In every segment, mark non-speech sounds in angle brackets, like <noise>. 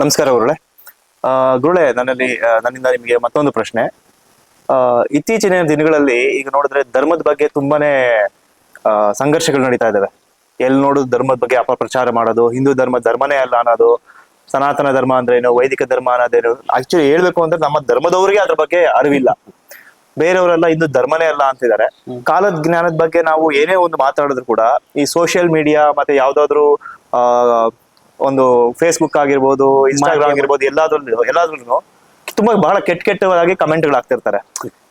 ನಮಸ್ಕಾರ ಗುರುಳೆ ಗುರುಳೆ ನನ್ನಲ್ಲಿ ನನ್ನಿಂದ ನಿಮಗೆ ಮತ್ತೊಂದು ಪ್ರಶ್ನೆ. ಇತ್ತೀಚಿನ ದಿನಗಳಲ್ಲಿ ಈಗ ನೋಡಿದ್ರೆ ಧರ್ಮದ ಬಗ್ಗೆ ತುಂಬಾನೇ ಸಂಘರ್ಷಗಳು ನಡೀತಾ ಇದಾವೆ. ಎಲ್ಲಿ ನೋಡು ಧರ್ಮದ ಬಗ್ಗೆ ಅಪಪ್ರಚಾರ ಮಾಡೋದು ಹಿಂದೂ ಧರ್ಮ ಧರ್ಮನೇ ಅಲ್ಲ ಅನ್ನೋದು ಸನಾತನ ಧರ್ಮ ಅಂದ್ರೆ ಏನು ವೈದಿಕ ಧರ್ಮ ಅನ್ನೋದೇನು ಆಕ್ಚುಲಿ ಹೇಳ್ಬೇಕು ಅಂದ್ರೆ ನಮ್ಮ ಧರ್ಮದವರಿಗೆ ಅದ್ರ ಬಗ್ಗೆ ಅರಿವಿಲ್ಲ. ಬೇರೆಯವರೆಲ್ಲ ಇಂದು ಧರ್ಮನೇ ಅಲ್ಲ ಅಂತಿದ್ದಾರೆ. ಕಾಲದ ಜ್ಞಾನದ ಬಗ್ಗೆ ನಾವು ಏನೇ ಒಂದು ಮಾತಾಡಿದ್ರು ಕೂಡ ಈ ಸೋಷಿಯಲ್ ಮೀಡಿಯಾ ಮತ್ತೆ ಯಾವ್ದಾದ್ರು ಆ ಒಂದು ಫೇಸ್ಬುಕ್ ಆಗಿರ್ಬೋದು ಇನ್ಸ್ಟಾಗ್ರಾಮ್ ಆಗಿರ್ಬೋದು ಎಲ್ಲಾದ್ರಲ್ಲೂ ಎಲ್ಲಾದ್ರಲ್ಲೂ ತುಂಬಾ ಬಹಳ ಕೆಟ್ಟ ಕೆಟ್ಟದಾಗಿ ಕಮೆಂಟ್ಗಳು ಆಗ್ತಿರ್ತಾರೆ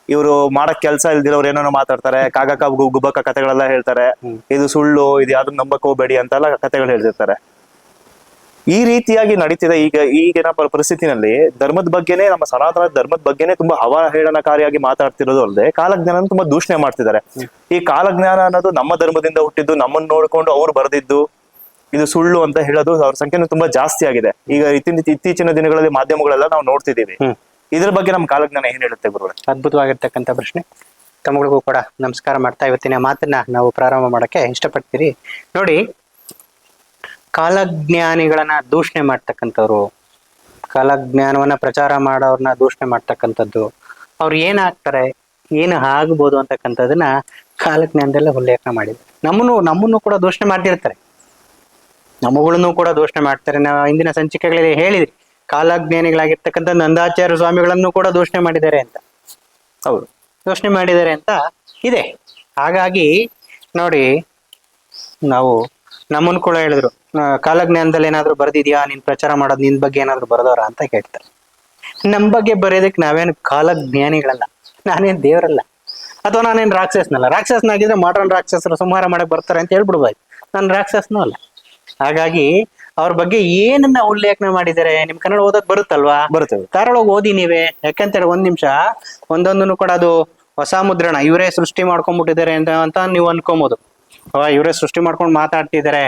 ಇವರು ಮಾಡಕ್ ಕೆಲಸ ಇಲ್ದಿರೋರು ಏನೋ ಮಾತಾಡ್ತಾರೆ ಕಾಗಕ ಗು- ಗುಬ್ಬಕ್ಕ ಕಥೆಗಳೆಲ್ಲ ಹೇಳ್ತಾರೆ ಇದು ಸುಳ್ಳು ಇದು ಯಾವ್ದು ನಂಬಕ್ ಹೋಗ್ಬೇಡಿ ಅಂತೆಲ್ಲ ಕಥೆಗಳು ಹೇಳ್ತಿರ್ತಾರೆ. ಈ ರೀತಿಯಾಗಿ ನಡೀತಿದೆ ಈಗ ಈಗಿನ ಪರಿಸ್ಥಿತಿನಲ್ಲಿ ಧರ್ಮದ ಬಗ್ಗೆನೇ ನಮ್ಮ ಸನಾತನ ಧರ್ಮದ ಬಗ್ಗೆನೇ ತುಂಬಾ ಅವಹೇಳನಕಾರಿಯಾಗಿ ಮಾತಾಡ್ತಿರೋದು ಅಲ್ಲದೆ ಕಾಲಜ್ಞಾನ ತುಂಬಾ ದೂಷಣೆ ಮಾಡ್ತಿದ್ದಾರೆ. ಈ ಕಾಲಜ್ಞಾನ ಅನ್ನೋದು ನಮ್ಮ ಧರ್ಮದಿಂದ ಹುಟ್ಟಿದ್ದು ನಮ್ಮನ್ನ ನೋಡ್ಕೊಂಡು ಅವ್ರು ಬರೆದಿದ್ದು ಇದು ಸುಳ್ಳು ಅಂತ ಹೇಳೋದು ಅವ್ರ ಸಂಖ್ಯೆ ತುಂಬಾ ಜಾಸ್ತಿ ಆಗಿದೆ. ಈಗ ಇತ್ತೀಚಿನ ಇತ್ತೀಚಿನ ದಿನಗಳಲ್ಲಿ ಮಾಧ್ಯಮಗಳೆಲ್ಲ ನಾವು ನೋಡ್ತಿದ್ದೀವಿ. ಇದ್ರ ಬಗ್ಗೆ ನಮ್ ಕಾಲಜ್ಞಾನ ಏನ್ ಹೇಳುತ್ತೆ ಗುರುಗಳೇ? ಅದ್ಭುತವಾಗಿರ್ತಕ್ಕಂಥ ಪ್ರಶ್ನೆ. ತಮ್ಮಗಳಿಗೂ ಕೂಡ ನಮಸ್ಕಾರ ಮಾಡ್ತಾ ಇವತ್ತಿನ ಮಾತನ್ನ ನಾವು ಪ್ರಾರಂಭ ಮಾಡಕ್ಕೆ ಇಷ್ಟಪಡ್ತೀರಿ. ನೋಡಿ ಕಾಲಜ್ಞಾನಿಗಳನ್ನ ದೂಷಣೆ ಮಾಡ್ತಕ್ಕಂಥವ್ರು ಕಾಲಜ್ಞಾನವನ್ನ ಪ್ರಚಾರ ಮಾಡೋರ್ನ ದೂಷಣೆ ಮಾಡ್ತಕ್ಕಂಥದ್ದು ಅವ್ರು ಏನಾಗ್ತಾರೆ ಏನು ಆಗ್ಬೋದು ಅಂತಕ್ಕಂಥದ್ದನ್ನ ಕಾಲಜ್ಞಾನದಲ್ಲೇ ಉಲ್ಲೇಖ ಮಾಡಿದ್ರು. ನಮ್ಮನ್ನು ನಮ್ಮನ್ನು ಕೂಡ ದೂಷಣೆ ಮಾಡ್ತಿರ್ತಾರೆ. ನಮ್ಮಗಳನ್ನು ಕೂಡ ದೂಷಣೆ ಮಾಡ್ತಾರೆ. ನಾವು ಇಂದಿನ ಸಂಚಿಕೆಗಳಲ್ಲಿ ಹೇಳಿದ್ರಿ ಕಾಲಜ್ಞಾನಿಗಳಾಗಿರ್ತಕ್ಕಂಥ ನಂದಾಚಾರ್ಯ ಸ್ವಾಮಿಗಳನ್ನು ಕೂಡ ದೂಷಣೆ ಮಾಡಿದ್ದಾರೆ ಅಂತ. ಹೌದು. ದೋಷಣೆ ಮಾಡಿದ್ದಾರೆ ಅಂತ ಇದೆ. ಹಾಗಾಗಿ ನೋಡಿ ನಾವು ನಮ್ಮನ್ನು ಕೂಡ ಹೇಳಿದ್ರು ಕಾಲಜ್ಞಾನದಲ್ಲಿ ಏನಾದ್ರು ಬರ್ದಿದ್ಯಾ ನೀನ್ ಪ್ರಚಾರ ಮಾಡೋದು ನಿನ್ ಬಗ್ಗೆ ಏನಾದ್ರು ಬರೆದವರ ಅಂತ ಕೇಳ್ತಾರೆ. ನಮ್ ಬಗ್ಗೆ ಬರೆಯೋದಕ್ಕೆ ನಾವೇನು ಕಾಲಜ್ಞಾನಿಗಳಲ್ಲ ನಾನೇನ್ ದೇವರಲ್ಲ. ಅಥವಾ ನಾನೇನು ರಾಕ್ಷಸನಲ್ಲ. ರಾಕ್ಷಸನಾಗಿದ್ರೆ ಮಾಡ್ರನ್ ರಾಕ್ಷಸರು ಸಂಹಾರ ಮಾಡಕ್ ಬರ್ತಾರೆ ಅಂತ ಹೇಳ್ಬಿಡ್ಬೋದು. ನಾನು ರಾಕ್ಷಸನೂ ಅಲ್ಲ. ಹಾಗಾಗಿ ಅವ್ರ ಬಗ್ಗೆ ಏನನ್ನ ಉಲ್ಲೇಖನ ಮಾಡಿದ್ದಾರೆ? ನಿಮ್ ಕನ್ನಡ ಓದಕ್ ಬರುತ್ತಲ್ವಾ? ಬರುತ್ತೆ. ತಾರೊಳಗೆ ಓದಿ ನೀವೇ. ಯಾಕಂತೇಳಿ ಒಂದ್ ನಿಮಿಷ. ಒಂದೊಂದನ್ನು ಕೂಡ ಅದು ಹೊಸ ಮುದ್ರಣ ಇವರೇ ಸೃಷ್ಟಿ ಮಾಡ್ಕೊಂಡ್ಬಿಟ್ಟಿದ್ದಾರೆ ಅಂತ ಅಂತ ನೀವು ಅನ್ಕೊಬಹುದು ಅವ ಇವರೇ ಸೃಷ್ಟಿ ಮಾಡ್ಕೊಂಡು ಮಾತಾಡ್ತಿದ್ದಾರೆ.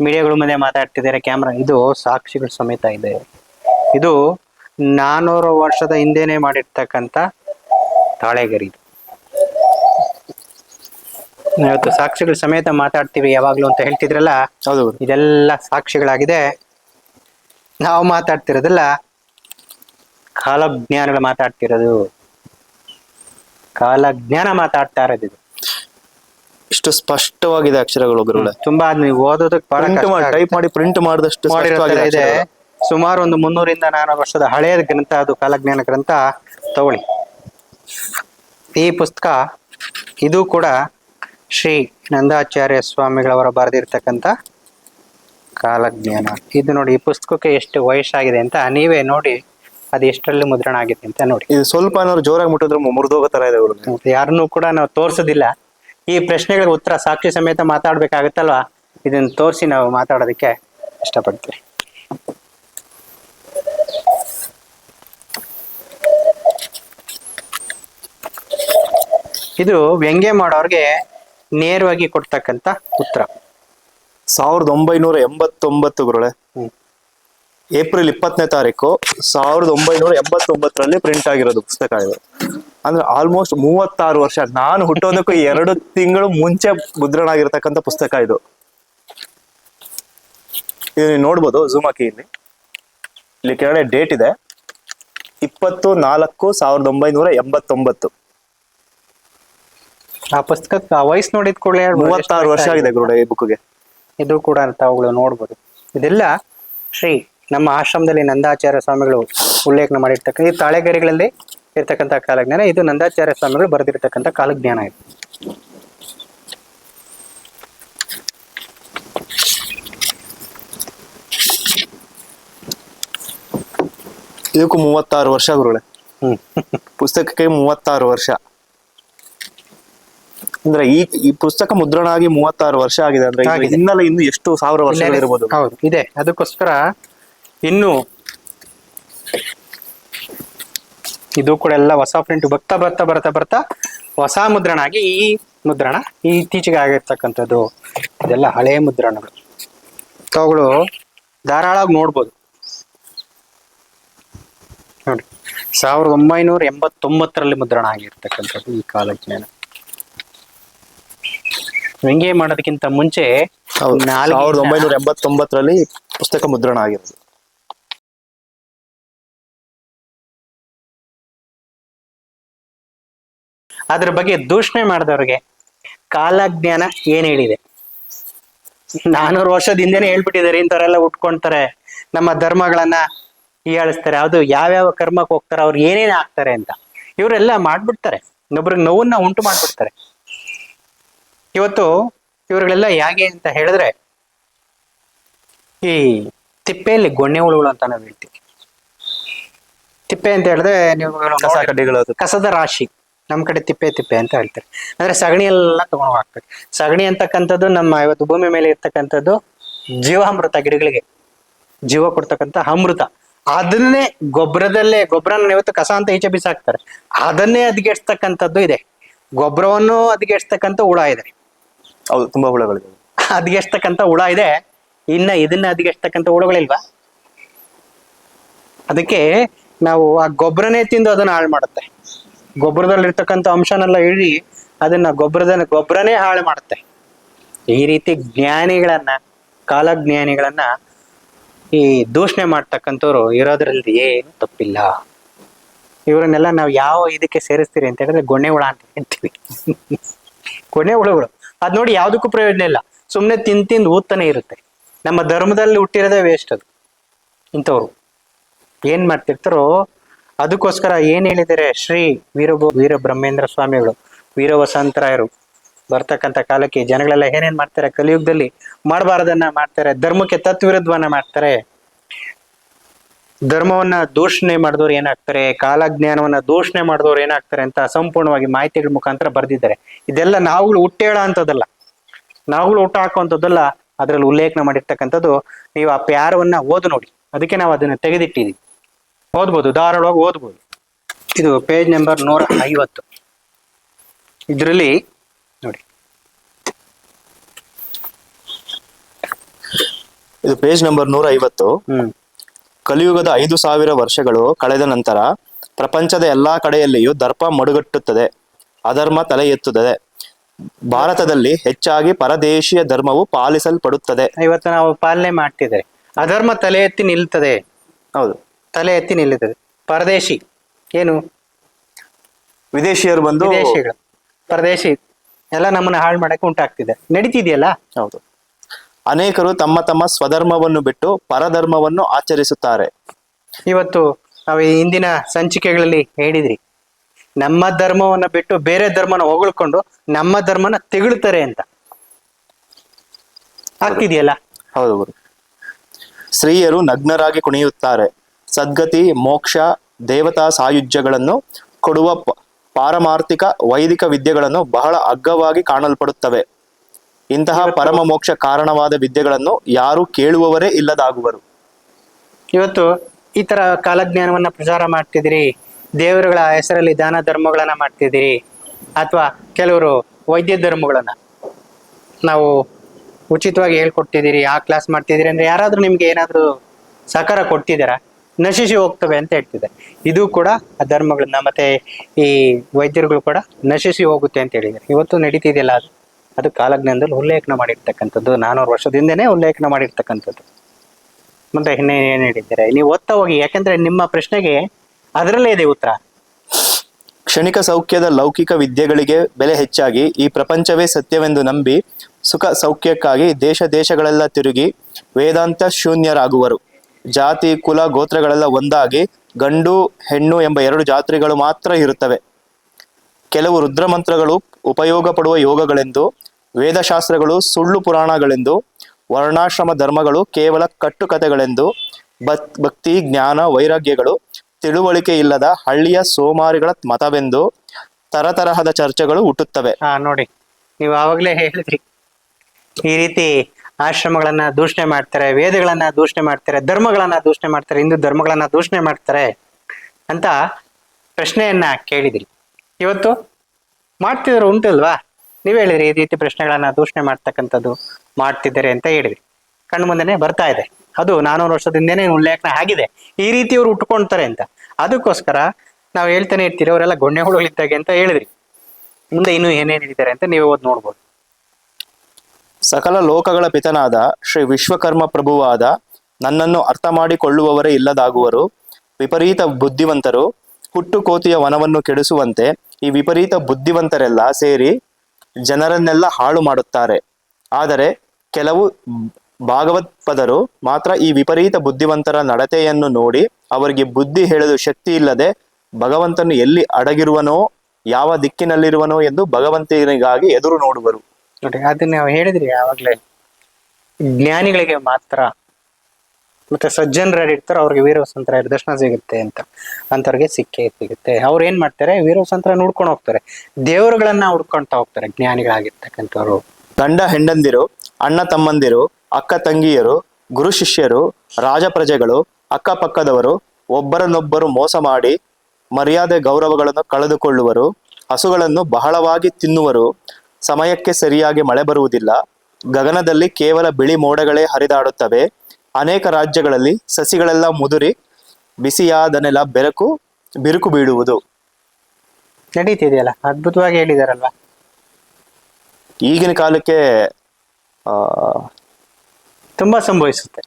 ಮೀಡಿಯಾಗಳ ಮುಂದೆ ಮಾತಾಡ್ತಿದ್ದಾರೆ ಕ್ಯಾಮ್ರಾ. ಇದು ಸಾಕ್ಷಿಗಳ ಸಮೇತ ಇದೆ. ಇದು ನಾನೂರು ವರ್ಷದ ಹಿಂದೆನೆ ಮಾಡಿರ್ತಕ್ಕಂಥ ತಾಳೆಗರಿ. ಇದು ಇವತ್ತು ಸಾಕ್ಷಿಗಳ ಸಮೇತ ಮಾತಾಡ್ತೀವಿ ಯಾವಾಗ್ಲೂ ಅಂತ ಹೇಳ್ತಿದ್ರಲ್ಲ? ಹೌದು ಗುರು. ಇದೆಲ್ಲ ಸಾಕ್ಷಿಗಳಾಗಿದೆ. ನಾವು ಮಾತಾಡ್ತಿರೋದಲ್ಲ ಕಾಲಜ್ಞಾನಗಳು ಮಾತಾಡ್ತಿರೋದು. ಕಾಲಜ್ಞಾನ ಮಾತಾಡ್ತಾ ಇರೋದು ಇದು. ಇಷ್ಟು ಸ್ಪಷ್ಟವಾಗಿದೆ ಅಕ್ಷರಗಳು ಗುರುಗಳೇ. ತುಂಬಾ ನೀವು ಓದೋದಕ್ಕೆ ಬಹಳ ಪ್ರಿಂಟ್ ಕಷ್ಟ ಮಾಡಿ ಆಗುತ್ತೆ. ಟೈಪ್ ಮಾಡಿ ಪ್ರಿಂಟ್ ಮಾಡಿದಷ್ಟು ಮಾಡಿರೋ ಸ್ಪಷ್ಟವಾಗಿದೆ ಇದೆ. ಅಕ್ಷರಗಳು. ಸುಮಾರು ಒಂದು ಮುನ್ನೂರಿಂದ ನಾನೂರು ವರ್ಷದ ಹಳೆಯ ಗ್ರಂಥ ಅದು ಕಾಲಜ್ಞಾನ ಗ್ರಂಥ. ತಗೊಳ್ಳಿ. ಈ ಪುಸ್ತಕ ಇದು ಕೂಡ ಶ್ರೀ ನಂದಾಚಾರ್ಯ ಸ್ವಾಮಿಗಳವರು ಬರೆದಿರ್ತಕ್ಕಂಥ ಕಾಲಜ್ಞಾನ. ಇದು ನೋಡಿ ಈ ಪುಸ್ತಕಕ್ಕೆ ಎಷ್ಟು ವಯಸ್ಸಾಗಿದೆ ಅಂತ ನೀವೇ ನೋಡಿ ಅದು ಎಷ್ಟರಲ್ಲಿ ಮುದ್ರಣ ಆಗಿದೆ ಅಂತ ನೋಡಿ. ಇದು ಸ್ವಲ್ಪ ಏನಾದ್ರು ಜೋರಾಗಿ ಮುಟ್ಟಿದ್ರೆ ಮುರಿದೋಗೋ ತರ ಇದೆ ಗುರುಗಳೇ ಯಾರನ್ನೂ ಕೂಡ ನಾವು ತೋರಿಸೋದಿಲ್ಲ. ಈ ಪ್ರಶ್ನೆಗಳಿಗೆ ಉತ್ತರ ಸಾಕ್ಷಿ ಸಮೇತ ಮಾತಾಡ್ಬೇಕಾಗತ್ತಲ್ವಾ? ಇದನ್ನ ತೋರಿಸಿ ನಾವು ಮಾತಾಡೋದಕ್ಕೆ ಇಷ್ಟಪಡ್ತೀವಿ. ಇದು ವ್ಯಂಗ್ಯ ಮಾಡೋರ್ಗೆ ನೇರವಾಗಿ ಕೊಡ್ತಕ್ಕಂತ ಉತ್ತರ. ಸಾವಿರದ ಒಂಬೈನೂರ ಎಂಬತ್ತೊಂಬತ್ತು ಗುರುಳೆ ಹ್ಮ್. ಏಪ್ರಿಲ್ ಇಪ್ಪತ್ತನೇ ತಾರೀಕು ಸಾವಿರದ ಒಂಬೈನೂರ ಎಂಬತ್ತೊಂಬತ್ತರಲ್ಲಿ ಪ್ರಿಂಟ್ ಆಗಿರೋದು ಪುಸ್ತಕ ಇದು. ಅಂದ್ರೆ ಆಲ್ಮೋಸ್ಟ್ ಮೂವತ್ತಾರು ವರ್ಷ ನಾನು ಹುಟ್ಟೋದಕ್ಕೂ ಎರಡು ತಿಂಗಳು ಮುಂಚೆ ಮುದ್ರಣ ಆಗಿರ್ತಕ್ಕಂಥ ಪುಸ್ತಕ ಇದು. ಇದು ನೀವು ನೋಡ್ಬೋದು ಝೂಮ್ ಹಾಕಿ ಇಲ್ಲಿ. ಇಲ್ಲಿ ಕೆಳಗಡೆ ಡೇಟ್ ಇದೆ. ಇಪ್ಪತ್ತು ನಾಲ್ಕು ಸಾವಿರದ ಒಂಬೈನೂರ ಎಂಬತ್ತೊಂಬತ್ತು. ಆ ಪುಸ್ತಕ ವಯಸ್ಸು ನೋಡಿದ ಕೂಡಲೇ ಮೂವತ್ತಾರು ವರ್ಷ ಆಗಿದೆ ಗುರುಡ ಈ ಬುಕ್ಗೆ ಇದು ಕೂಡ ತಾವುಗಳು ನೋಡ್ಬೋದು. ಇದೆಲ್ಲ ಶ್ರೀ ನಮ್ಮ ಆಶ್ರಮದಲ್ಲಿ ನಂದಾಚಾರ್ಯ ಸ್ವಾಮಿಗಳು ಉಲ್ಲೇಖನ ಮಾಡಿರ್ತಕ್ಕಂಥ ಈ ತಾಳೆಗರಿಗಳಲ್ಲಿ ಇರ್ತಕ್ಕಂಥ ಕಾಲಜ್ಞಾನ. ಇದು ನಂದಾಚಾರ್ಯ ಸ್ವಾಮಿಗಳು ಬರೆದಿರ್ತಕ್ಕಂಥ ಕಾಲಜ್ಞಾನ ಇದು. ಇದಕ್ಕೂ ಮೂವತ್ತಾರು ವರ್ಷ ಗುರುಳೆ. ಹ್ಮ್. ಪುಸ್ತಕಕ್ಕೆ ಮೂವತ್ತಾರು ವರ್ಷ. ಅಂದ್ರೆ ಈ ಈ ಪುಸ್ತಕ ಮುದ್ರಣ ಆಗಿ ಮೂವತ್ತಾರು ವರ್ಷ ಆಗಿದೆ ಅಂದ್ರೆ ಆಗಿದೆ. ಹಿನ್ನೆಲೆ ಇನ್ನು ಎಷ್ಟು ಸಾವಿರ ವರ್ಷಗಳಿರ್ಬೋದು ಹೌದು ಇದೆ. ಅದಕ್ಕೋಸ್ಕರ ಇನ್ನು ಇದು ಕೂಡ ಎಲ್ಲ ಹೊಸ ಪ್ರಿಂಟ್ ಬರ್ತಾ ಬರ್ತಾ ಬರ್ತಾ ಬರ್ತಾ ಹೊಸ ಮುದ್ರಣ ಆಗಿ ಈ ಮುದ್ರಣ ಈ ಇತ್ತೀಚೆಗೆ ಆಗಿರ್ತಕ್ಕಂಥದ್ದು. ಇದೆಲ್ಲ ಹಳೆಯ ಮುದ್ರಣಗಳು. ಅವುಗಳು ಧಾರಾಳವಾಗಿ ನೋಡ್ಬೋದು. ನೋಡಿ ಸಾವಿರದ ಒಂಬೈನೂರ ಎಂಬತ್ತೊಂಬತ್ತರಲ್ಲಿ ಮುದ್ರಣ ಆಗಿರ್ತಕ್ಕಂಥದ್ದು ಈ ಕಾಲಜ್ಞಾನ ವ್ಯಂಗ್ಯ ಮಾಡೋದಕ್ಕಿಂತ ಮುಂಚೆ ಸಾವಿರದ ಒಂಬೈನೂರ ಎಂಬತ್ತೊಂಬತ್ತರಲ್ಲಿ ಪುಸ್ತಕ ಮುದ್ರಣ ಆಗಿರೋದು. ಅದ್ರ ಬಗ್ಗೆ ದೂಷಣೆ ಮಾಡಿದವ್ರಿಗೆ ಕಾಲಜ್ಞಾನ ಏನ್ ಹೇಳಿದೆ? ನಾನೂರು ವರ್ಷದಿಂದನೇ ಹೇಳ್ಬಿಟ್ಟಿದ್ದಾರೆ ಇಂಥವರೆಲ್ಲ ಉಟ್ಕೊಂತಾರೆ ನಮ್ಮ ಧರ್ಮಗಳನ್ನ ಹೀಯಾಳಿಸ್ತಾರೆ ಅದು ಯಾವ್ಯಾವ ಕರ್ಮಕ್ಕೆ ಹೋಗ್ತಾರೆ ಅವ್ರು ಏನೇನು ಆಗ್ತಾರೆ ಅಂತ. ಇವರೆಲ್ಲ ಮಾಡ್ಬಿಡ್ತಾರೆ. ಇನ್ನೊಬ್ರಿಗೆ ನೋವನ್ನ ಉಂಟು ಮಾಡ್ಬಿಡ್ತಾರೆ. ಇವತ್ತು ಇವರುಗಳೆಲ್ಲ ಹೇಗೆ ಅಂತ ಹೇಳಿದ್ರೆ ಈ ತಿಪ್ಪೆಯಲ್ಲಿ ಗೊಣ್ಣೆ ಹುಳುಗಳು ಅಂತ ನಾವು ಹೇಳ್ತೀವಿ. ತಿಪ್ಪೆ ಅಂತ ಹೇಳಿದ್ರೆ ನೀವು ಕಸ ಕಡ್ಡಿಗಳು ಕಸದ ರಾಶಿ. ನಮ್ಮ ಕಡೆ ತಿಪ್ಪೆ ತಿಪ್ಪೆ ಅಂತ ಹೇಳ್ತಾರೆ. ಅಂದ್ರೆ ಸಗಣಿ ಎಲ್ಲ ತಗೊಂಡು ಹಾಕ್ಬೇಕು ಸಗಣಿ ಅಂತಕ್ಕಂಥದ್ದು ನಮ್ಮ ಇವತ್ತು ಭೂಮಿ ಮೇಲೆ ಇರ್ತಕ್ಕಂಥದ್ದು ಜೀವಾಮೃತ ಗಿಡಗಳಿಗೆ. ಜೀವ ಕೊಡ್ತಕ್ಕಂಥ ಅಮೃತ. ಅದನ್ನೇ ಗೊಬ್ಬರದಲ್ಲೇ ಗೊಬ್ಬರನ ಇವತ್ತು ಕಸ ಅಂತ ಈಚೆ ಬಿಸಾಕ್ತಾರೆ. ಅದನ್ನೇ ಅದ್ಗೆಡ್ಸ್ತಕ್ಕಂಥದ್ದು ಇದೆ. ಗೊಬ್ಬರವನ್ನು ಅದ್ಗೆಡ್ಸ್ತಕ್ಕಂಥ ಹುಳ ಇದೆ. ಹೌದು, ತುಂಬಾ ಹುಳಗಳಿವೆ ಅದ್ಗೆಡ್ಸ್ತಕ್ಕಂಥ ಹುಳ ಇದೆ. ಇನ್ನ ಇದನ್ನ ಅದ್ಗೆಡ್ಸ್ತಕ್ಕಂಥ ಹುಳಗಳಿಲ್ವಾ? ಅದಕ್ಕೆ ನಾವು ಆ ಗೊಬ್ಬರನೇ ತಿಂದು ಅದನ್ನ ಹಾಳು ಮಾಡುತ್ತೆ. ಗೊಬ್ಬರದಲ್ಲಿರ್ತಕ್ಕಂಥ ಅಂಶನೆಲ್ಲ ಇಳಿ ಅದನ್ನ ಗೊಬ್ಬರದ ಗೊಬ್ಬರನೇ ಹಾಳು ಮಾಡುತ್ತೆ. ಈ ರೀತಿ ಜ್ಞಾನಿಗಳನ್ನ, ಕಾಲಜ್ಞಾನಿಗಳನ್ನ ಈ ದೂಷಣೆ ಮಾಡ್ತಕ್ಕಂಥವ್ರು ಇರೋದ್ರಲ್ಲಿ ಏನು ತಪ್ಪಿಲ್ಲ. ಇವರನ್ನೆಲ್ಲ ನಾವು ಯಾವ ಇದಕ್ಕೆ ಸೇರಿಸ್ತೀರಿ ಅಂತ ಹೇಳಿದ್ರೆ ಗೊಣ್ಣೆ ಹುಳ ಅಂತ ಹೇಳ್ತೀವಿ. <laughs> ಗೊಣ್ಣೆ ಹುಳುಗಳು. ಅದ್ ನೋಡಿ ಯಾವ್ದಕ್ಕೂ ಪ್ರಯೋಜನ ಇಲ್ಲ. ಸುಮ್ಮನೆ ತಿಂದ್ ತಿಂದು ಊದ್ತಾನೆ ಇರುತ್ತೆ. ನಮ್ಮ ಧರ್ಮದಲ್ಲಿ ಹುಟ್ಟಿರೋದೇ ವೇಸ್ಟ್ ಅದು. ಇಂಥವ್ರು. ಏನ್ ಮಾಡ್ತಿರ್ತಾರೋ ಅದಕ್ಕೋಸ್ಕರ ಏನ್ ಹೇಳಿದರೆ ಶ್ರೀ ವೀರಭ ವೀರ ಬ್ರಹ್ಮೇಂದ್ರ ಸ್ವಾಮಿಗಳು ವೀರ ವಸಂತರಾಯರು ಬರ್ತಕ್ಕಂಥ ಕಾಲಕ್ಕೆ ಜನಗಳೆಲ್ಲ ಏನೇನ್ ಮಾಡ್ತಾರೆ, ಕಲಿಯುಗದಲ್ಲಿ ಮಾಡಬಾರದನ್ನ ಮಾಡ್ತಾರೆ, ಧರ್ಮಕ್ಕೆ ತತ್ವಿರುದ್ಧವನ್ನ ಮಾಡ್ತಾರೆ ಧರ್ಮವನ್ನ ದೂಷಣೆ ಮಾಡಿದವ್ರು ಏನಾಗ್ತಾರೆ ಕಾಲಜ್ಞಾನವನ್ನ ದೂಷಣೆ ಮಾಡಿದವ್ರು ಏನಾಗ್ತಾರೆ ಅಂತ ಸಂಪೂರ್ಣವಾಗಿ ಮಾಹಿತಿಗಳ ಮುಖಾಂತರ ಬರೆದಿದ್ದಾರೆ. ಇದೆಲ್ಲ ನಾವುಗಳು ಹುಟ್ಟೇಳ ಅಂತದಲ್ಲ. ನಾವುಗಳು ಊಟ ಹಾಕುವಂಥದ್ದಲ್ಲ ಅದರಲ್ಲಿ ಉಲ್ಲೇಖನ ಮಾಡಿರ್ತಕ್ಕಂಥದ್ದು ನೀವು ಆ ಪ್ಯಾರವನ್ನ ಓದು ನೋಡಿ. ಅದಕ್ಕೆ ನಾವು ಅದನ್ನ ತೆಗೆದಿಟ್ಟಿದ್ದೀವಿ. ಓದ್ಬೋದು ಧಾರಾಳವಾಗಿ ಓದ್ಬೋದು. ಇದು ಪೇಜ್ ನಂಬರ್ ನೂರ ಐವತ್ತು. ಇದರಲ್ಲಿ ನೋಡಿ. ಇದು ಪೇಜ್ ನಂಬರ್ ನೂರ ಐವತ್ತು. ಹ್ಮ್. ಕಲಿಯುಗದ ಐದು ಸಾವಿರ ವರ್ಷಗಳು ಕಳೆದ ನಂತರ ಪ್ರಪಂಚದ ಎಲ್ಲಾ ಕಡೆಯಲ್ಲಿಯೂ ದರ್ಪ ಮಡುಗಟ್ಟುತ್ತದೆ ಅಧರ್ಮ ತಲೆ ಎತ್ತುತ್ತದೆ ಭಾರತದಲ್ಲಿ ಹೆಚ್ಚಾಗಿ ಪರದೇಶೀಯ ಧರ್ಮವು ಪಾಲಿಸಲ್ಪಡುತ್ತದೆ. ಇವತ್ತು ನಾವು ಪಾಲನೆ ಮಾಡ್ತಿದ್ದೇವೆ. ಅಧರ್ಮ ತಲೆ ಎತ್ತಿ ನಿಲ್ತದೆ. ಹೌದು ತಲೆ ಎತ್ತಿ ನಿಲ್ಲುತ್ತದೆ ಪರದೇಶಿ ಏನು? ವಿದೇಶಿಯರು ಬಂದು ವಿದೇಶಿಗಳು. ಪರದೇಶಿ ಎಲ್ಲ ನಮ್ಮನ್ನ ಹಾಳು ಮಾಡಕ್ಕೆ ಉಂಟಾಗ್ತಿದೆ. ನಡೀತಿದೆಯಲ್ಲ? ಹೌದು. ಅನೇಕರು ತಮ್ಮ ತಮ್ಮ ಸ್ವಧರ್ಮವನ್ನು ಬಿಟ್ಟು ಪರಧರ್ಮವನ್ನು ಆಚರಿಸುತ್ತಾರೆ. ಇವತ್ತು ನಾವು ಈ ಹಿಂದಿನ ಸಂಚಿಕೆಗಳಲ್ಲಿ ಹೇಳಿದ್ರಿ ನಮ್ಮ ಧರ್ಮವನ್ನ ಬಿಟ್ಟು ಬೇರೆ ಧರ್ಮನ ಹೊಗಳ್ಕೊಂಡು ನಮ್ಮ ಧರ್ಮನ ತೆಗಳ್ತಾರೆ ಅಂತ. ಆಗ್ತಿದೆಯಲ್ಲ? ಹೌದು ಗುರು. ಸ್ತ್ರೀಯರು ನಗ್ನರಾಗಿ ಕುಣಿಯುತ್ತಾರೆ. ಸದ್ಗತಿ ಮೋಕ್ಷ ದೇವತಾ ಸಾಯುಜ್ಯಗಳನ್ನು ಕೊಡುವ ಪಾರಮಾರ್ಥಿಕ ವೈದಿಕ ವಿದ್ಯೆಗಳನ್ನು ಬಹಳ ಅಗ್ಗವಾಗಿ ಕಾಣಲ್ಪಡುತ್ತವೆ. ಇಂತಹ ಪರಮ ಮೋಕ್ಷ ಕಾರಣವಾದ ವಿದ್ಯೆಗಳನ್ನು ಯಾರು ಕೇಳುವವರೇ ಇಲ್ಲದಾಗುವರು. ಇವತ್ತು ಈ ತರ ಕಾಲಜ್ಞಾನವನ್ನ ಪ್ರಚಾರ ಮಾಡ್ತಿದ್ದೀರಿ ದೇವರುಗಳ ಹೆಸರಲ್ಲಿ ದಾನ ಧರ್ಮಗಳನ್ನ ಮಾಡ್ತಿದ್ದೀರಿ ಅಥವಾ ಕೆಲವರು ವೈದ್ಯ ಧರ್ಮಗಳನ್ನ ನಾವು ಉಚಿತವಾಗಿ ಹೇಳ್ಕೊಡ್ತಿದ್ದೀರಿ ಆ ಕ್ಲಾಸ್ ಮಾಡ್ತಿದ್ದೀರಿ ಅಂದ್ರೆ ಯಾರಾದ್ರೂ ನಿಮ್ಗೆ ಏನಾದ್ರೂ ಸಹಕಾರ ಕೊಡ್ತಿದ್ದೀರಾ? ನಶಿಸಿ ಹೋಗ್ತವೆ ಅಂತ ಹೇಳ್ತಿದೆ ಇದು ಕೂಡ ಆ ಧರ್ಮಗಳನ್ನ ಮತ್ತೆ ಈ ವೈದ್ಯರುಗಳು ಕೂಡ ನಶಿಸಿ ಹೋಗುತ್ತೆ ಅಂತ ಹೇಳಿದ್ದಾರೆ. ಇವತ್ತು ನಡೀತಿದೆಯಲ್ಲ ಅದು? ಅದು ಕಾಲಜ್ಞಾನದಲ್ಲಿ ಉಲ್ಲೇಖನ ಮಾಡಿರ್ತಕ್ಕಂಥದ್ದು. ನಾನೂರು ವರ್ಷದಿಂದನೇ ಉಲ್ಲೇಖನ ಮಾಡಿರ್ತಕ್ಕಂಥದ್ದು. ಮತ್ತೆ ಇನ್ನೇ ಏನು ಹೇಳಿದ್ದಾರೆ? ನೀವು ಓದ್ತಾ ಹೋಗಿ, ಯಾಕಂದ್ರೆ ನಿಮ್ಮ ಪ್ರಶ್ನೆಗೆ ಅದರಲ್ಲೇ ಇದೆ ಉತ್ತರ. ಕ್ಷಣಿಕ ಸೌಖ್ಯದ ಲೌಕಿಕ ವಿದ್ಯೆಗಳಿಗೆ ಬೆಲೆ ಹೆಚ್ಚಾಗಿ ಈ ಪ್ರಪಂಚವೇ ಸತ್ಯವೆಂದು ನಂಬಿ ಸುಖ ಸೌಖ್ಯಕ್ಕಾಗಿ ದೇಶ ದೇಶಗಳೆಲ್ಲ ತಿರುಗಿ ವೇದಾಂತ ಶೂನ್ಯರಾಗುವರು. ಜಾತಿ, ಕುಲ, ಗೋತ್ರಗಳೆಲ್ಲ ಒಂದಾಗಿ ಗಂಡು, ಹೆಣ್ಣು ಎಂಬ ಎರಡು ಜಾತ್ರೆಗಳು ಮಾತ್ರ ಇರುತ್ತವೆ. ಕೆಲವು ರುದ್ರಮಂತ್ರಗಳು ಉಪಯೋಗ ಪಡುವ ಯೋಗಗಳೆಂದು ವೇದಶಾಸ್ತ್ರಗಳು, ಸುಳ್ಳು ಪುರಾಣಗಳೆಂದು, ವರ್ಣಾಶ್ರಮ ಧರ್ಮಗಳು ಕೇವಲ ಕಟ್ಟುಕತೆಗಳೆಂದು ಭಕ್, ಭಕ್ತಿ, ಜ್ಞಾನ, ವೈರಾಗ್ಯಗಳು, ತಿಳುವಳಿಕೆ ಇಲ್ಲದ ಹಳ್ಳಿಯ ಸೋಮಾರಿಗಳ ಮತವೆಂದು ತರತರಹದ ಚರ್ಚೆಗಳು ಹುಟ್ಟುತ್ತವೆ. ಹಾ, ನೋಡಿ. ನೀವು ಆವಾಗಲೇ ಹೇಳಿದ್ರಿ. ಈ ರೀತಿ ಆಶ್ರಮಗಳನ್ನ ದೂಷಣೆ ಮಾಡ್ತಾರೆ, ವೇದಗಳನ್ನ ದೂಷಣೆ ಮಾಡ್ತಾರೆ, ಧರ್ಮಗಳನ್ನ ದೂಷಣೆ ಮಾಡ್ತಾರೆ, ಹಿಂದೂ ಧರ್ಮಗಳನ್ನ ದೂಷಣೆ ಮಾಡ್ತಾರೆ ಅಂತ ಪ್ರಶ್ನೆಯನ್ನ ಕೇಳಿದ್ರಿ. ಇವತ್ತು ಮಾಡ್ತಿದ್ರು ಉಂಟಲ್ವಾ? ನೀವ್ ಹೇಳಿದ್ರಿ ಈ ರೀತಿ ಪ್ರಶ್ನೆಗಳನ್ನ ದೂಷಣೆ ಮಾಡ್ತಕ್ಕಂಥದ್ದು ಮಾಡ್ತಿದ್ದಾರೆ ಅಂತ ಹೇಳಿದ್ರಿ. ಕಣ್ಣು ಮುಂದೆನೆ ಬರ್ತಾ ಇದೆ. ಅದು ನಾನೂರು ವರ್ಷದಿಂದನೇ ಉಲ್ಲೇಖನ ಆಗಿದೆ. ಈ ರೀತಿ ಅವ್ರು ಉಟ್ಕೊಳ್ತಾರೆ ಅಂತ. ಅದಕ್ಕೋಸ್ಕರ ನಾವು ಹೇಳ್ತಾನೆ ಇರ್ತೀರಿ, ಅವರೆಲ್ಲ ಗೊಣ್ಣೆ ಹುಳುಗಳಿದ್ದಾಗೆ ಅಂತ ಹೇಳಿದ್ರಿ. ಮುಂದೆ ಇನ್ನೂ ಏನೇನ್ ಹೇಳಿದ್ದಾರೆ ಅಂತ ನೀವು ಓದ್ ನೋಡ್ಬೋದು. ಸಕಲ ಲೋಕಗಳ ಪಿತನಾದ ಶ್ರೀ ವಿಶ್ವಕರ್ಮ ಪ್ರಭುವಾದ ನನ್ನನ್ನು ಅರ್ಥ ಮಾಡಿಕೊಳ್ಳುವವರೇ ಇಲ್ಲದಾಗುವರು. ವಿಪರೀತ ಬುದ್ಧಿವಂತರು, ಹುಟ್ಟು ಕೋತಿಯ ವನವನ್ನು ಕೆಡಿಸುವಂತೆ ಈ ವಿಪರೀತ ಬುದ್ಧಿವಂತರೆಲ್ಲ ಸೇರಿ ಜನರನ್ನೆಲ್ಲ ಹಾಳು ಮಾಡುತ್ತಾರೆ. ಆದರೆ ಕೆಲವು ಭಾಗವತ್ಪದರು ಮಾತ್ರ ಈ ವಿಪರೀತ ಬುದ್ಧಿವಂತರ ನಡತೆಯನ್ನು ನೋಡಿ ಅವರಿಗೆ ಬುದ್ಧಿ ಹೇಳಲು ಶಕ್ತಿ ಇಲ್ಲದೆ ಭಗವಂತನು ಎಲ್ಲಿ ಅಡಗಿರುವನೋ, ಯಾವ ದಿಕ್ಕಿನಲ್ಲಿರುವನೋ ಎಂದು ಭಗವಂತನಿಗಾಗಿ ಎದುರು ನೋಡುವರು. ನೋಡಿ, ಅದನ್ನ ನಾವು ಹೇಳಿದ್ರಿ ಯಾವಾಗ್ಲೇ ಜ್ಞಾನಿಗಳಿಗೆ ಮಾತ್ರ ಮತ್ತೆ ಸಜ್ಜನರು ಇರ್ತಾರೋ ಅವ್ರಿಗೆ ವೀರವಸಂತರ ದರ್ಶನ ಸಿಗುತ್ತೆ ಅಂತ. ಅಂತವ್ರಿಗೆ ಸಿಕ್ಕೇ ಸಿಗುತ್ತೆ. ಅವ್ರು ಏನ್ ಮಾಡ್ತಾರೆ, ವೀರವಸಂತರ ನೋಡ್ಕೊಂಡು ಹೋಗ್ತಾರೆ. ದೇವರುಗಳನ್ನ ಹುಡ್ಕೊಂತ ಹೋಗ್ತಾರೆ ಜ್ಞಾನಿಗಳಾಗಿರ್ತಕ್ಕಂಥವ್ರು. ಗಂಡ ಹೆಂಡಂದಿರು, ಅಣ್ಣ ತಮ್ಮಂದಿರು, ಅಕ್ಕ ತಂಗಿಯರು, ಗುರು ಶಿಷ್ಯರು, ರಾಜ ಪ್ರಜೆಗಳು ಅಕ್ಕಪಕ್ಕದವರು ಒಬ್ಬರನ್ನೊಬ್ಬರು ಮೋಸ ಮಾಡಿ ಮರ್ಯಾದೆ ಗೌರವಗಳನ್ನು ಕಳೆದುಕೊಳ್ಳುವರು, ಹಸುಗಳನ್ನು ಬಹಳವಾಗಿ ತಿನ್ನುವರು, ಸಮಯಕ್ಕೆ ಸರಿಯಾಗಿ ಮಳೆ ಬರುವುದಿಲ್ಲ, ಗಗನದಲ್ಲಿ ಕೇವಲ ಬಿಳಿ ಮೋಡಗಳೇ ಹರಿದಾಡುತ್ತವೆ ಅನೇಕ ರಾಜ್ಯಗಳಲ್ಲಿ ಸಸಿಗಳೆಲ್ಲ ಮುದುರಿ ಬಿಸಿಯಾದನೆಲ್ಲ ಬೆರಕು ಬಿರುಕು ಬೀಳುವುದು. ನಡೀತಿದೆಯಲ್ಲ? ಅದ್ಭುತವಾಗಿ ಹೇಳಿದಾರಲ್ವ? ಈಗಿನ ಕಾಲಕ್ಕೆ ಆ ತುಂಬಾ ಸಂಭವಿಸುತ್ತೆ.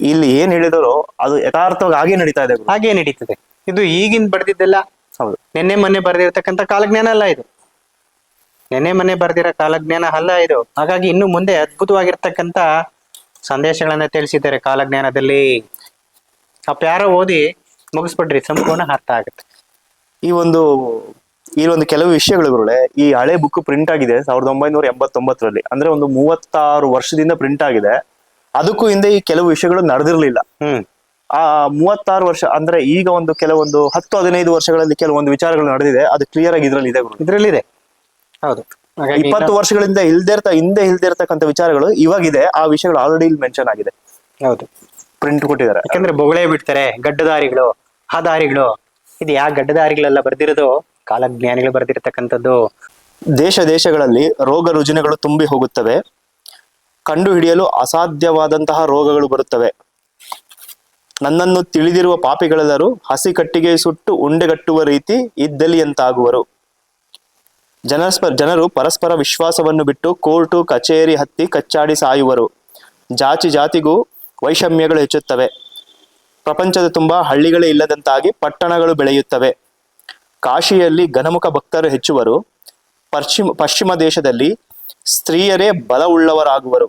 ಇಲ್ಲಿ ಏನ್ ಹೇಳಿದರೋ ಅದು ಯಥಾರ್ಥವಾಗಿ ಹಾಗೆ ನಡೀತಾ ಇದೆ ಗುರು. ಹಾಗೆ ನಡೀತದೆ. ಇದು ಈಗಿನ ಬಡ್ದಿದ್ದೆಲ್ಲ ಹೌದು. ನಿನ್ನೆ ಮೊನ್ನೆ ಬರೆದಿರತಕ್ಕಂತ ಕಾಲಜ್ಞಾನ ಅಲ್ಲ ಇದು. ನಿನ್ನೆ ಮೊನ್ನೆ ಬರ್ದಿರೋ ಕಾಲಜ್ಞಾನ ಅಲ್ಲ ಇದು. ಹಾಗಾಗಿ ಇನ್ನು ಮುಂದೆ ಅದ್ಭುತವಾಗಿರ್ತಕ್ಕಂಥ ಸಂದೇಶಗಳನ್ನ ತಿಳಿಸಿದ್ದಾರೆ ಕಾಲಜ್ಞಾನದಲ್ಲಿ. ಆ ಪ್ಯಾರ ಓದಿ ಮುಗಿಸ್ಬಿಡ್ರಿ ಸಂಪೂರ್ಣ ಅರ್ಥ ಆಗುತ್ತೆ. ಈ ಒಂದು ಈ ಒಂದು ಕೆಲವು ವಿಷಯಗಳು ಗುರುಳೆ ಈ ಹಳೆ ಬುಕ್ ಪ್ರಿಂಟ್ ಆಗಿದೆ ಸಾವಿರದ ಒಂಬೈನೂರ ಎಂಬತ್ತೊಂಬತ್ತರಲ್ಲಿ. ಅಂದ್ರೆ ಒಂದು ಮೂವತ್ತಾರು ವರ್ಷದಿಂದ ಪ್ರಿಂಟ್ ಆಗಿದೆ. ಅದಕ್ಕೂ ಹಿಂದೆ ಈ ಕೆಲವು ವಿಷಯಗಳು ನಡೆದಿರ್ಲಿಲ್ಲ. ಹ್ಮ್. ಆ ಮೂವತ್ತಾರು ವರ್ಷ ಅಂದ್ರೆ ಈಗ ಒಂದು ಕೆಲವೊಂದು ಹತ್ತು ಹದಿನೈದು ವರ್ಷಗಳಲ್ಲಿ ಕೆಲವೊಂದು ವಿಚಾರಗಳು ನಡೆದಿದೆ ಅದು ಕ್ಲಿಯರ್ ಆಗಿ ಇದರಲ್ಲಿ ಇದೆ ಗುರು. ಇದ್ರಲ್ಲಿದೆ. ಹೌದು. ಇಪ್ಪತ್ತು ವರ್ಷಗಳಿಂದ ಇಲ್ದೇ ಇರ್ತಾ ಹಿಂದೆ ಇಲ್ದೇ ಇರ್ತಕ್ಕಂಥ ವಿಚಾರಗಳು ಇವಾಗಿದೆ ಆ ವಿಷಯಗಳು ಆಲ್ರೆಡಿ ಇಲ್ಲಿ ಮೆನ್ಷನ್ ಆಗಿದೆ. ಹೌದು. ಪ್ರಿಂಟ್ ಕೊಟ್ಟಿದ್ದಾರೆ. ಯಾಕಂದ್ರೆ ಬೊಗಳೆ ಬಿಡ್ತಾರೆ ಗಡ್ಡದಾರಿಗಳು ಹದಾರಿಗಳು. ದಾರಿಗಳು ಇದು ಯಾವ ಗಡ್ಡದಾರಿಗಳೆಲ್ಲ ಬರ್ದಿರೋದು? ಕಾಲಜ್ಞಾನಿಗಳು ಬರ್ದಿರತಕ್ಕಂಥದ್ದು. ದೇಶ ದೇಶಗಳಲ್ಲಿ ರೋಗ ರುಜಿನಗಳು ತುಂಬಿ ಹೋಗುತ್ತವೆ. ಕಂಡು ಹಿಡಿಯಲು ಅಸಾಧ್ಯವಾದಂತಹ ರೋಗಗಳು ಬರುತ್ತವೆ. ನನ್ನನ್ನು ತಿಳಿದಿರುವ ಪಾಪಿಗಳೆಲ್ಲರೂ ಹಸಿ ಕಟ್ಟಿಗೆ ಸುಟ್ಟು ಉಂಡೆಗಟ್ಟುವ ರೀತಿ ಇದ್ದಲಿಯಂತಾಗುವರು ಜನಸ್ಪ, ಜನರು ಪರಸ್ಪರ ವಿಶ್ವಾಸವನ್ನು ಬಿಟ್ಟು ಕೋರ್ಟು, ಕಚೇರಿ ಹತ್ತಿ ಕಚ್ಚಾಡಿ ಸಾಯುವರು. ಜಾತಿ ಜಾತಿಗೂ ವೈಷಮ್ಯಗಳು ಹೆಚ್ಚುತ್ತವೆ. ಪ್ರಪಂಚದ ತುಂಬ ಹಳ್ಳಿಗಳೇ ಇಲ್ಲದಂತಾಗಿ ಪಟ್ಟಣಗಳು ಬೆಳೆಯುತ್ತವೆ. ಕಾಶಿಯಲ್ಲಿ ಘನಮುಖ ಭಕ್ತರು ಹೆಚ್ಚುವರು. ಪಶ್ಚಿಮ ಪಶ್ಚಿಮ ದೇಶದಲ್ಲಿ ಸ್ತ್ರೀಯರೇ ಬಲವುಳ್ಳವರಾಗುವರು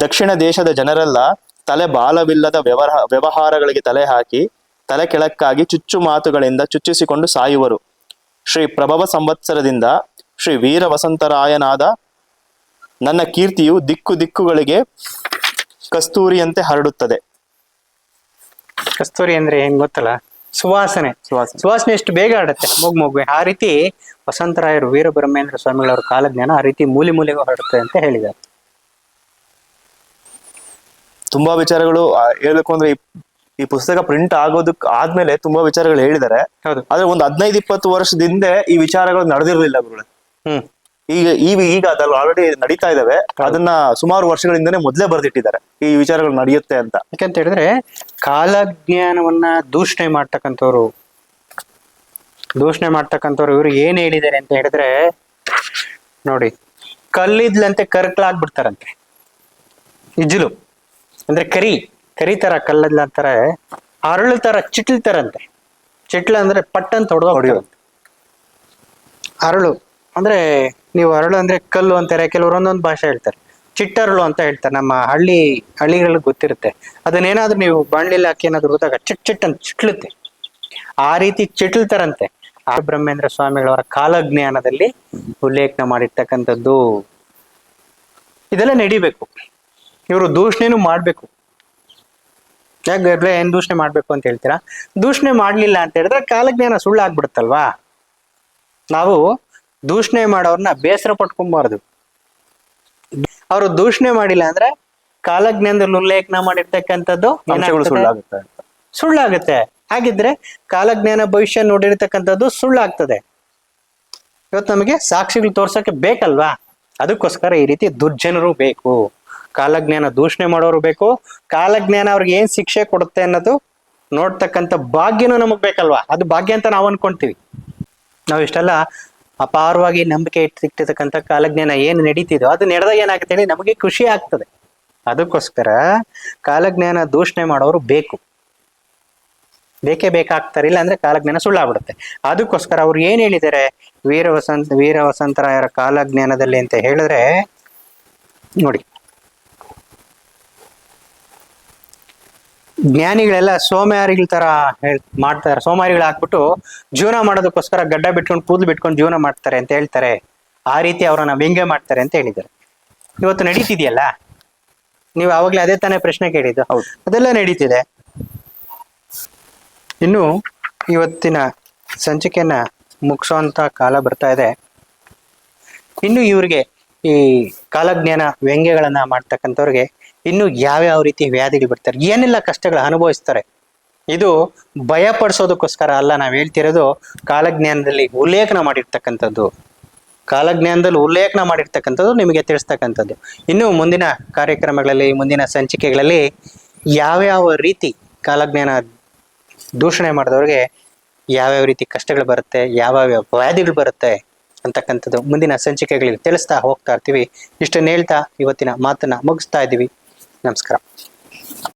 ದಕ್ಷಿಣ ದೇಶದ ಜನರೆಲ್ಲ ತಲೆ ಬಾಲವಿಲ್ಲದ ವ್ಯವಹಾರ ವ್ಯವಹಾರಗಳಿಗೆ ತಲೆ ಹಾಕಿ ತಲೆ ಕೆಳಕ್ಕಾಗಿ ಚುಚ್ಚು ಮಾತುಗಳಿಂದ ಚುಚ್ಚಿಸಿಕೊಂಡು ಸಾಯುವರು. ಶ್ರೀ ಪ್ರಭವ ಸಂವತ್ಸರದಿಂದ ಶ್ರೀ ವೀರ ವಸಂತರಾಯನಾದ ನನ್ನ ಕೀರ್ತಿಯು ದಿಕ್ಕು ದಿಕ್ಕುಗಳಿಗೆ ಕಸ್ತೂರಿಯಂತೆ ಹರಡುತ್ತದೆ. ಕಸ್ತೂರಿ ಅಂದ್ರೆ ಏನ್ ಗೊತ್ತಲ್ಲ? ಸುವಾಸನೆ. ಸುವಾಸನೆ. ಸುವಾಸನೆ ಎಷ್ಟು ಬೇಗ ಹರಡುತ್ತೆ? ಮಗು ಮಗುವೆ. ಆ ರೀತಿ ವಸಂತರಾಯರು ವೀರಬ್ರಹ್ಮೇಂದ್ರ ಸ್ವಾಮಿಗಳವರ ಕಾಲಜ್ಞಾನ ಆ ರೀತಿ ಮೂಲೆ ಮೂಲೆಗೂ ಹರಡುತ್ತೆ ಅಂತ ಹೇಳಿದ್ದಾರೆ. ತುಂಬಾ ವಿಚಾರಗಳು ಹೇಳ್ಬೇಕು ಅಂದ್ರೆ ಈ- ಪುಸ್ತಕ ಪ್ರಿಂಟ್ ಆಗೋದಕ್ ಆದ್ಮೇಲೆ ತುಂಬಾ ವಿಚಾರಗಳು ಹೇಳಿದ್ದಾರೆ. ಆದ್ರೆ ಒಂದು ಹದಿನೈದು ಇಪ್ಪತ್ತು ವರ್ಷದ ಹಿಂದೆ ಈ ವಿಚಾರಗಳು ನಡೆದಿರ್ಲಿಲ್ಲ ಗುರುಗಳೇ. ಹ್ಮ್. ಈಗ ಈಗ ಈಗ ಅದ್ರಲ್ಲಿ ಆಲ್ರೆಡಿ ನಡೀತಾ ಇದಾವೆ. ಅದನ್ನ ಸುಮಾರು ವರ್ಷಗಳಿಂದನೇ ಮೊದಲೇ ಬರ್ದಿಟ್ಟಿದ್ದಾರೆ. ಈ ವಿಚಾರಗಳು ನಡೆಯುತ್ತೆ ಅಂತ. ಯಾಕಂತ ಹೇಳಿದ್ರೆ ಕಾಲಜ್ಞಾನವನ್ನ ದೂಷಣೆ ಮಾಡ್ತಕ್ಕಂಥವ್ರು ದೂಷಣೆ ಮಾಡ್ತಕ್ಕಂಥವ್ರು ಇವ್ರು ಏನ್ ಹೇಳಿದ್ದಾರೆ ಅಂತ ಹೇಳಿದ್ರೆ ನೋಡಿ ಕಲ್ಲಿದ್ಲಂತೆ ಕರ್ಕಲಾಗ್ಬಿಡ್ತಾರಂತೆ ಇಜ್ಲು ಅಂದ್ರೆ ಕರಿ. ಕರಿ ತರ ಕಲ್ಲದ್ಲ ಅಂತಾರೆ ಅರಳು ತರ ಚಿಟ್ಲ್ತಾರಂತೆ. ಚಿಟ್ಲ ಅಂದ್ರೆ ಪಟ್ಟನ್ ತೊಡ್ದ ಹೊಡೆಯುವಂತೆ ಅರಳು ಅಂದ್ರೆ ನೀವು ಅರಳು ಅಂದ್ರೆ ಕಲ್ಲು ಅಂತಾರೆ ಕೆಲವರು ಒಂದೊಂದು ಭಾಷೆ ಹೇಳ್ತಾರೆ. ಚಿಟ್ಟರಳು ಅಂತ ಹೇಳ್ತಾರೆ ನಮ್ಮ ಹಳ್ಳಿ ಹಳ್ಳಿಗಳಿಗೆ ಗೊತ್ತಿರುತ್ತೆ. ಅದನ್ನೇನಾದ್ರೂ ನೀವು ಬಾಣ್ಲಿಲಿ ಹಾಕಿ ಏನಾದ್ರು ಹೋದಾಗ ಚಿಟ್ ಚಿಟ್ ಅಂತ ಚಿಟ್ಲುತ್ತೆ. ಆ ರೀತಿ ಚಿಟ್ಲ್ತಾರಂತೆ. ಆ ಬ್ರಹ್ಮೇಂದ್ರ ಸ್ವಾಮಿಗಳವರ ಕಾಲಜ್ಞಾನದಲ್ಲಿ ಉಲ್ಲೇಖನ ಮಾಡಿರ್ತಕ್ಕಂಥದ್ದು. ಇದೆಲ್ಲ ನಡಿಬೇಕು. ಇವರು ದೂಷಣೆನೂ ಮಾಡ್ಬೇಕು. ಯಾಕೆ ಏನ್ ದೂಷಣೆ ಮಾಡ್ಬೇಕು ಅಂತ ಹೇಳ್ತೀರಾ? ದೂಷಣೆ ಮಾಡ್ಲಿಲ್ಲ ಅಂತ ಹೇಳಿದ್ರೆ ಕಾಲಜ್ಞಾನ ಸುಳ್ಳಾಗ್ಬಿಡುತ್ತಲ್ವಾ? ನಾವು ದೂಷಣೆ ಮಾಡೋರ್ನ ಬೇಸರ ಪಟ್ಕೊಬಾರ್ದು. ಅವರು ದೂಷಣೆ ಮಾಡಿಲ್ಲ ಅಂದ್ರೆ ಕಾಲಜ್ಞಾನದಲ್ಲಿ ಉಲ್ಲೇಖನ ಮಾಡಿರ್ತಕ್ಕಂಥದ್ದು? ಸುಳ್ಳಾಗುತ್ತೆ ಸುಳ್ಳಾಗುತ್ತೆ. ಹಾಗಿದ್ರೆ ಕಾಲಜ್ಞಾನ ಭವಿಷ್ಯ ನೋಡಿರ್ತಕ್ಕಂಥದ್ದು ಸುಳ್ಳಾಗ್ತದೆ. ಇವತ್ತು ನಮಗೆ ಸಾಕ್ಷಿಗಳು ತೋರ್ಸೋಕೆ ಬೇಕಲ್ವಾ? ಅದಕ್ಕೋಸ್ಕರ ಈ ರೀತಿ ದುರ್ಜನರು ಬೇಕು. ಕಾಲಜ್ಞಾನ ದೂಷಣೆ ಮಾಡೋರು ಬೇಕು. ಕಾಲಜ್ಞಾನ ಅವ್ರಿಗೆ ಏನ್ ಶಿಕ್ಷೆ ಕೊಡುತ್ತೆ ಅನ್ನೋದು ನೋಡ್ತಕ್ಕಂಥ ಭಾಗ್ಯನೂ ನಮಗ್ ಬೇಕಲ್ವಾ? ಅದು ಭಾಗ್ಯ ಅಂತ ನಾವು ಅನ್ಕೊಂತೀವಿ. ನಾವು ಇಷ್ಟೆಲ್ಲ ಅಪಾರವಾಗಿ ನಂಬಿಕೆ ಇಟ್ಟಿರ್ತಕ್ಕಂಥ ಕಾಲಜ್ಞಾನ ಏನು ನಡೀತಿದೋ ಅದು ನಡೆದಾಗ ಏನಾಗುತ್ತೆ ಹೇಳಿ ನಮಗೆ ಖುಷಿ ಆಗ್ತದೆ. ಅದಕ್ಕೋಸ್ಕರ ಕಾಲಜ್ಞಾನ ದೂಷಣೆ ಮಾಡೋರು ಬೇಕು. ಬೇಕೇ ಬೇಕಾಗ್ತಾರೆ ಇಲ್ಲ ಅಂದ್ರೆ ಕಾಲಜ್ಞಾನ ಸುಳ್ಳಾಗ್ಬಿಡುತ್ತೆ. ಅದಕ್ಕೋಸ್ಕರ ಅವ್ರು ಏನ್ ಹೇಳಿದ್ದಾರೆ? ವೀರ ವಸಂತ ವೀರ ವಸಂತರಾಯರ ಕಾಲಜ್ಞಾನದಲ್ಲಿ ಅಂತ ಹೇಳಿದ್ರೆ, ನೋಡಿ ಜ್ಞಾನಿಗಳೆಲ್ಲ ಸೋಮಾರಿಗಳ ತರ ಹೇಳ್ ಮಾಡ್ತಾರೆ ಸೋಮಾರಿಗಳು ಹಾಕ್ಬಿಟ್ಟು ಜೀವನ ಮಾಡೋದಕ್ಕೋಸ್ಕರ ಗಡ್ಡ ಬಿಟ್ಕೊಂಡು ಕೂದಲು ಬಿಟ್ಕೊಂಡು ಜೀವನ ಮಾಡ್ತಾರೆ ಅಂತ ಹೇಳ್ತಾರೆ. ಆ ರೀತಿ ಅವರನ್ನ ವ್ಯಂಗ್ಯ ಮಾಡ್ತಾರೆ ಅಂತ ಹೇಳಿದ್ದಾರೆ. ಇವತ್ತು ನಡೀತಿದೆಯಲ್ಲ? ನೀವು ಅವಾಗ್ಲೇ ಅದೇ ತಾನೇ ಪ್ರಶ್ನೆ ಕೇಳಿದ್ದು. ಹೌದು. ಅದೆಲ್ಲ ನಡೀತಿದೆ. ಇನ್ನು ಇವತ್ತಿನ ಸಂಚಿಕೆಯನ್ನ ಮುಗಿಸೋಂತ ಕಾಲ ಬರ್ತಾ ಇದೆ. ಇನ್ನು ಇವ್ರಿಗೆ ಈ ಕಾಲಜ್ಞಾನ ವ್ಯಂಗ್ಯಗಳನ್ನ ಮಾಡ್ತಕ್ಕಂಥವ್ರಿಗೆ ಇನ್ನು ಯಾವ್ಯಾವ ರೀತಿ ವ್ಯಾಧಿಗಳು ಬರ್ತಾರೆ, ಏನೆಲ್ಲ ಕಷ್ಟಗಳು ಅನುಭವಿಸ್ತಾರೆ, ಇದು ಭಯ ಪಡಿಸೋದಕ್ಕೋಸ್ಕರ ಅಲ್ಲ, ನಾವು ಹೇಳ್ತಿರೋದು ಕಾಲಜ್ಞಾನದಲ್ಲಿ ಉಲ್ಲೇಖನ ಮಾಡಿರ್ತಕ್ಕಂಥದ್ದು. ಕಾಲಜ್ಞಾನದಲ್ಲಿ ಉಲ್ಲೇಖನ ಮಾಡಿರ್ತಕ್ಕಂಥದ್ದು ನಿಮಗೆ ತಿಳಿಸ್ತಕ್ಕಂಥದ್ದು. ಇನ್ನು ಮುಂದಿನ ಕಾರ್ಯಕ್ರಮಗಳಲ್ಲಿ, ಮುಂದಿನ ಸಂಚಿಕೆಗಳಲ್ಲಿ ಯಾವ್ಯಾವ ರೀತಿ ಕಾಲಜ್ಞಾನ ದೂಷಣೆ ಮಾಡಿದವ್ರಿಗೆ ಯಾವ್ಯಾವ ರೀತಿ ಕಷ್ಟಗಳು ಬರುತ್ತೆ, ಯಾವ್ಯಾವ ವ್ಯಾಧಿಗಳು ಬರುತ್ತೆ ಅಂತಕ್ಕಂಥದ್ದು ಮುಂದಿನ ಸಂಚಿಕೆಗಳಲ್ಲಿ ತಿಳಿಸ್ತಾ ಹೋಗ್ತಾ ಇರ್ತೀವಿ. ಇಷ್ಟನ್ನು ಹೇಳ್ತಾ ಇವತ್ತಿನ ಮಾತನ್ನ ಮುಗಿಸ್ತಾ ಇದ್ದೀವಿ. നമസ്കാരം